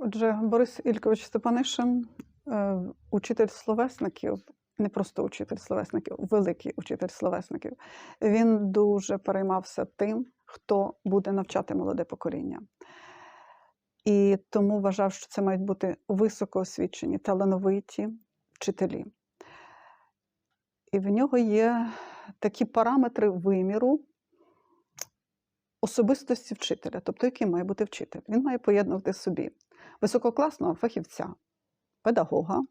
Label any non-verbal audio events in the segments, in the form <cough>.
Отже, Борис Ількович Степанишин, е, учитель словесників, не просто учитель словесників, великий учитель словесників. Він дуже переймався тим, хто буде навчати молоде покоління. І тому вважав, що це мають бути високоосвічені, талановиті вчителі. І в нього є такі параметри виміру особистості вчителя, тобто яким має бути вчитель. Він має поєднувати собі висококласного фахівця, педагога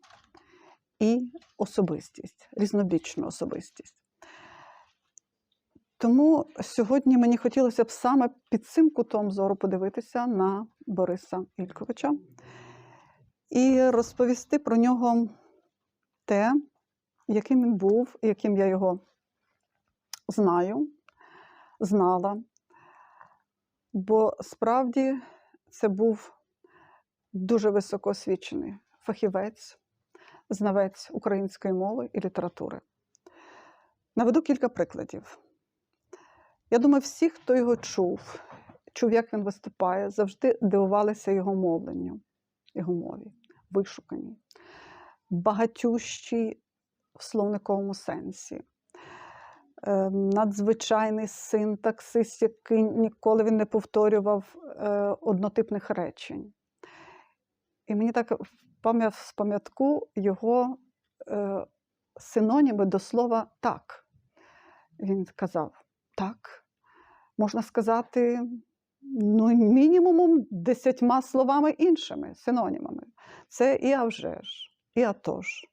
і особистість, різнобічну особистість. Тому сьогодні мені хотілося б саме під цим кутом зору подивитися на Бориса Ільковича і розповісти про нього те, яким він був, яким я його знаю, знала. Бо справді це був дуже високоосвічений фахівець, знавець української мови і літератури. Наведу кілька прикладів. Я думаю, всі, хто його чув, чув, як він виступає, завжди дивувалися його мовленню, його мові, вишуканій, багатющій в словниковому сенсі. Е, Надзвичайний синтаксис, який ніколи він не повторював е, однотипних речень. І мені так в пам'ятку його е, синоніми до слова так. Він казав так. Можна сказати, ну, мінімумом десятьма словами іншими, синонімами. Це і а вже ж, і а то ж,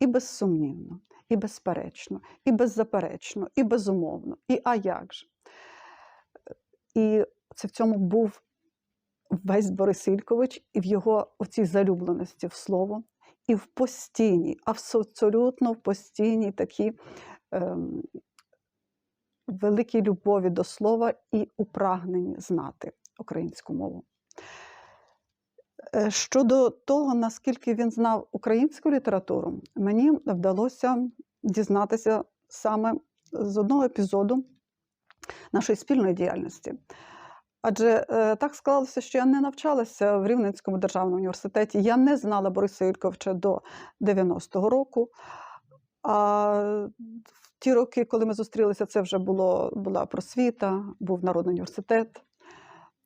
і безсумнівно, і безперечно, і беззаперечно, і безумовно, і а як же. І це в цьому був весь Борис Ількович і в його оцій залюбленості в слово, і в постійній, абсолютно в постійній такій ем, великій любові до слова і у прагненні знати українську мову. Е, Щодо того, наскільки він знав українську літературу, мені вдалося дізнатися саме з одного епізоду нашої спільної діяльності. Адже е, так склалося, що я не навчалася в Рівненському державному університеті. Я не знала Бориса Ільковича до 90-го року. А в ті роки, коли ми зустрілися, це вже було, була просвіта, був Народний університет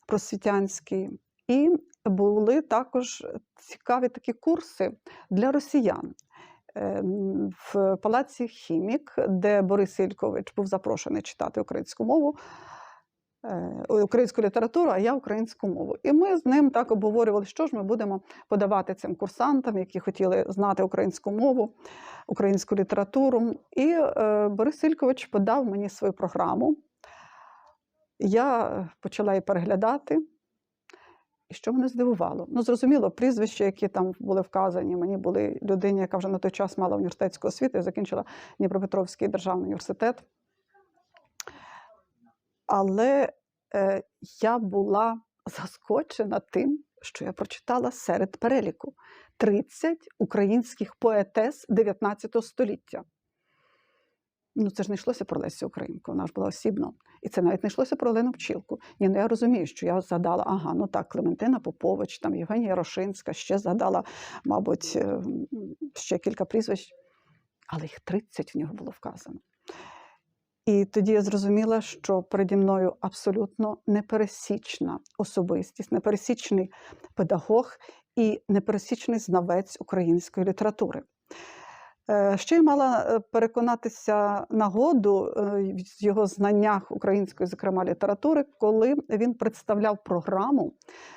просвітянський. І були також цікаві такі курси для росіян е, в палаці Хімік, де Борис Ількович був запрошений читати українську мову, українську літературу, а я українську мову. І ми з ним так обговорювали, що ж ми будемо подавати цим курсантам, які хотіли знати українську мову, українську літературу. І е, Борис Ількович подав мені свою програму. Я почала її переглядати. І що мене здивувало? Ну, зрозуміло, прізвища, які там були вказані, мені були людині, яка вже на той час мала університетську освіту і закінчила Дніпропетровський державний університет. Але е, я була <laughs> заскочена тим, що я прочитала серед переліку 30 українських поетес 19 століття. Ну, це ж не йшлося про Лесю Українку, вона ж була осібно. І це навіть не йшлося про Олену Пчілку. Ні, ну я розумію, що я згадала, ага, ну так, Клементина Попович, там Євгенія Рошинська, ще згадала, мабуть, е, ще кілька прізвищ, але їх 30 в нього було вказано. І тоді я зрозуміла, що переді мною абсолютно непересічна особистість, непересічний педагог і непересічний знавець української літератури. Е, Ще й мала е, переконатися нагоду в його знаннях української, зокрема літератури, коли він представляв програму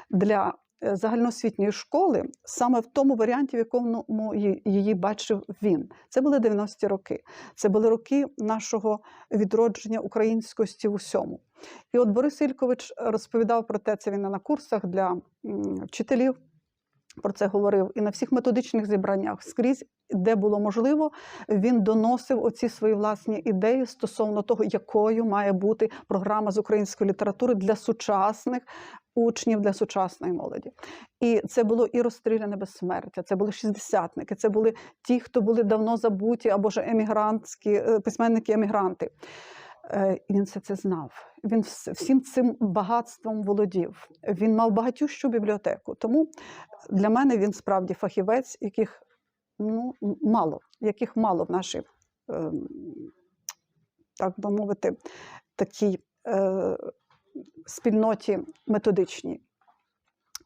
для е, загальноосвітньої школи саме в тому варіанті, в якому її бачив він. Це були 90-ті роки. Це були роки нашого відродження українськості в усьому. І от Борис Ількович розповідав про те, це він на курсах для вчителів. Про це говорив і на всіх методичних зібраннях скрізь, де було можливо, він доносив оці свої власні ідеї стосовно того, якою має бути програма з української літератури для сучасних учнів, для сучасної молоді. І це було і розстріляне безсмертя, це були шістдесятники, це були ті, хто були давно забуті або ж емігрантські письменники-емігранти. Е, він все це знав. Він всім цим багатством володів. Він мав багатющу бібліотеку. Тому для мене він справді фахівець, яких ну, мало, яких мало в нашій, ем, так би мовити, такій е, спільноті методичній,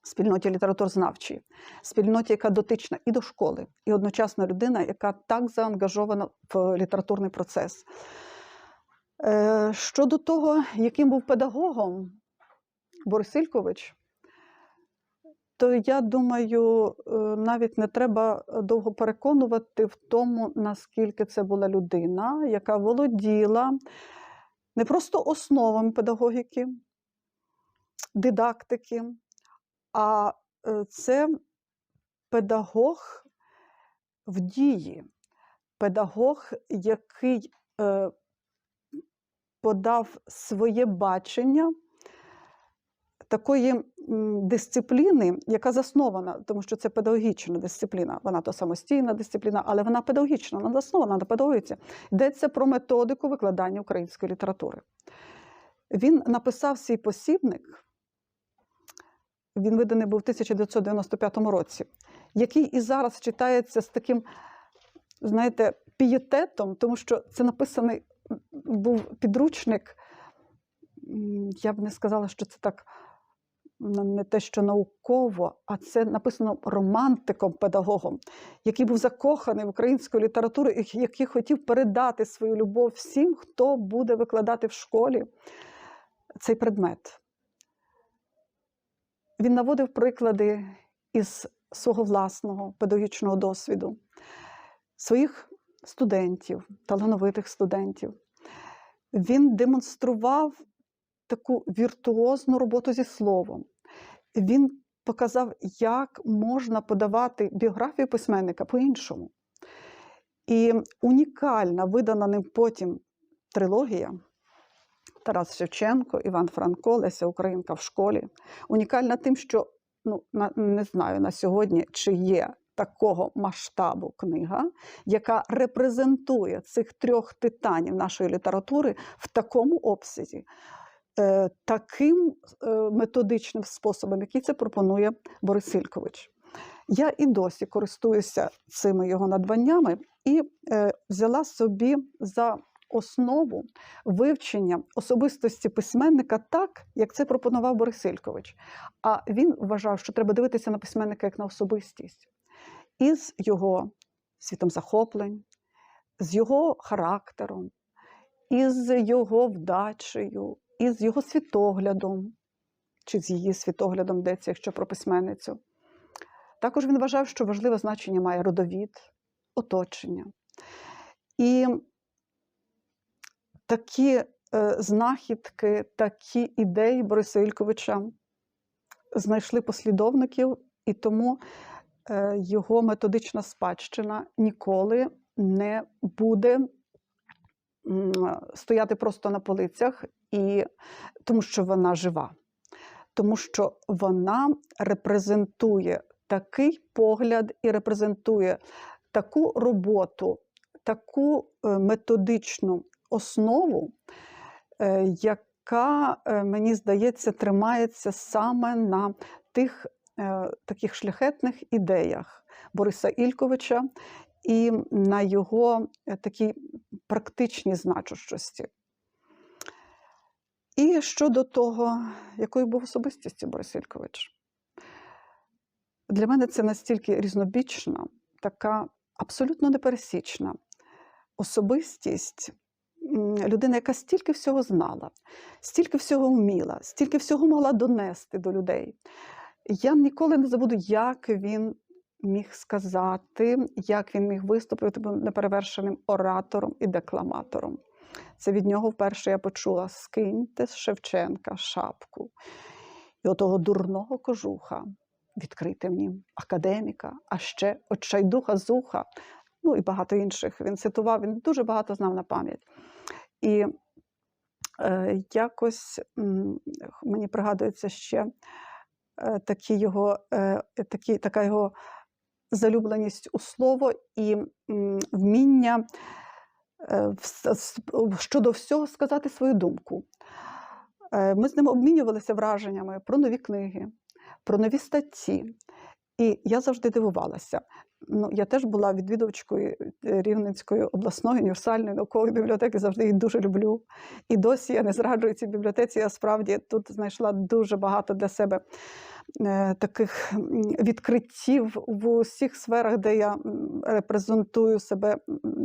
спільноті літературознавчій, спільноті, яка дотична і до школи, і одночасно людина, яка так заангажована в літературний процес. Е, Щодо того, яким був педагогом Борис Ількович, то я думаю, е, навіть не треба довго переконувати в тому, наскільки це була людина, яка володіла не просто основами педагогіки, дидактики, а е, це педагог в дії, педагог, який подав своє бачення такої дисципліни, яка заснована, тому що це педагогічна дисципліна, вона то самостійна дисципліна, але вона педагогічна, вона заснована на педагогіці. Йдеться про методику викладання української літератури. Він написав свій посібник, він виданий був у 1995 році, який і зараз читається з таким, знаєте, пієтетом, тому що це написаний був підручник. Я б не сказала, що це так не те, що науково, а це написано романтиком, педагогом, який був закоханий в українську літературу, і який хотів передати свою любов всім, хто буде викладати в школі цей предмет. Він наводив приклади із свого власного педагогічного досвіду, своїх студентів, талановитих студентів. Він демонстрував таку віртуозну роботу зі словом. Він показав, як можна подавати біографію письменника по-іншому. І унікальна, видана ним потім трилогія Тарас Шевченко, Іван Франко, Леся Українка в школі. Унікальна тим, що ну, не знаю на сьогодні, чи є такого масштабу книга, яка репрезентує цих трьох титанів нашої літератури в такому обсязі, е, таким е, методичним способом, який це пропонує Борис Ількович. Я і досі користуюся цими його надбаннями і е, взяла собі за основу вивчення особистості письменника так, як це пропонував Борис Ількович. А він вважав, що треба дивитися на письменника як на особистість із його світом захоплень, з його характером, із його вдачею, із його світоглядом, чи з її світоглядом йдеться, якщо про письменницю. Також він вважав, що важливе значення має родовід, оточення. І такі е, знахідки, такі ідеї Бориса Ільковича знайшли послідовників, і тому його методична спадщина ніколи не буде стояти просто на полицях, і, тому що вона жива, тому що вона репрезентує такий погляд і репрезентує таку роботу, таку е, методичну основу, е, яка, е, мені здається, тримається саме на тих е, таких шляхетних ідеях Бориса Ільковича і на його е, такій практичній значущості. І щодо того, якою був особистістю Борис Ількович. Для мене це настільки різнобічна, така абсолютно непересічна особистість, людина, яка стільки всього знала, стільки всього вміла, стільки всього могла донести до людей. Я ніколи не забуду, як він міг сказати, як він міг виступити неперевершеним оратором і декламатором. Це від нього вперше я почула скиньте з Шевченка шапку. І отого дурного кожуха відкрийте мені академіка, а ще Отчайдуха Зуха, ну і багато інших. Він цитував, він дуже багато знав на пам'ять. І е, якось м, мені пригадується ще такі його, е, такі, така його залюбленість у слово і вміння е, щодо всього сказати свою думку. Е, Ми з ним обмінювалися враженнями про нові книги, про нові статті. І я завжди дивувалася. Ну, я теж була відвідувачкою е, Рівненської обласної універсальної наукової бібліотеки, завжди її дуже люблю. І досі я не зраджую цій бібліотеці. Я справді тут знайшла дуже багато для себе е, таких відкриттів в усіх сферах, де я репрезентую себе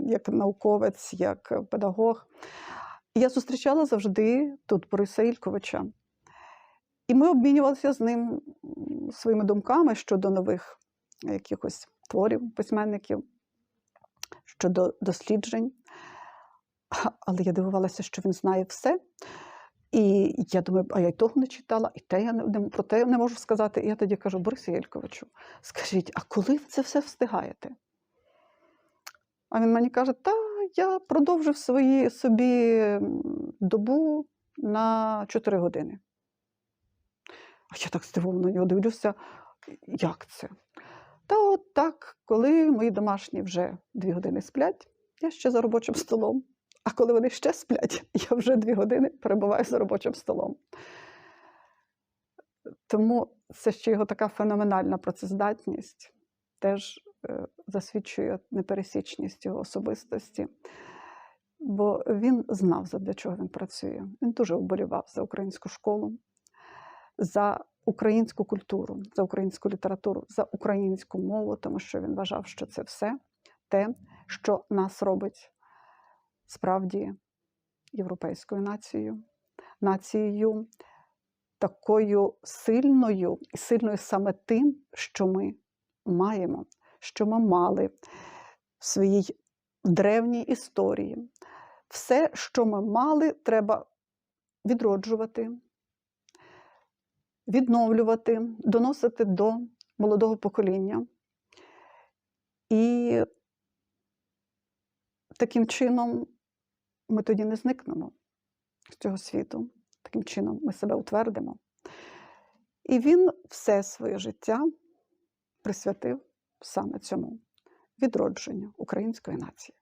як науковець, як педагог. І Я зустрічала завжди тут Бориса Ільковича. І ми обмінювалися з ним своїми думками щодо нових якихось творів письменників, щодо досліджень. <clears throat> Але я дивувалася, що він знає все. І я думаю, а я й того не читала, і те я не- про те я не можу сказати. І я тоді кажу, Борису Єльковичу, скажіть, а коли ви це все встигаєте? А він мені каже, та я продовжив свої, собі добу на 4 години. А я так здивовано нього дивлюся, як це? Та от так, коли мої домашні вже дві години сплять, я ще за робочим столом. А коли вони ще сплять, <laughs> я вже дві години перебуваю за робочим столом. Тому це ще його така феноменальна працездатність, теж е, засвідчує непересічність його особистості. Бо він знав, задля чого він працює. Він дуже вболівав за українську школу, за українську культуру, за українську літературу, за українську мову, тому що він вважав, що це все те, що нас робить справді європейською нацією, нацією такою сильною і сильною саме тим, що ми маємо, що ми мали в своїй древній історії. Все, що ми мали, треба відроджувати, відновлювати, доносити до молодого покоління. І таким чином ми тоді не зникнемо з цього світу. Таким чином ми себе утвердимо. І він все своє життя присвятив саме цьому відродженню української нації.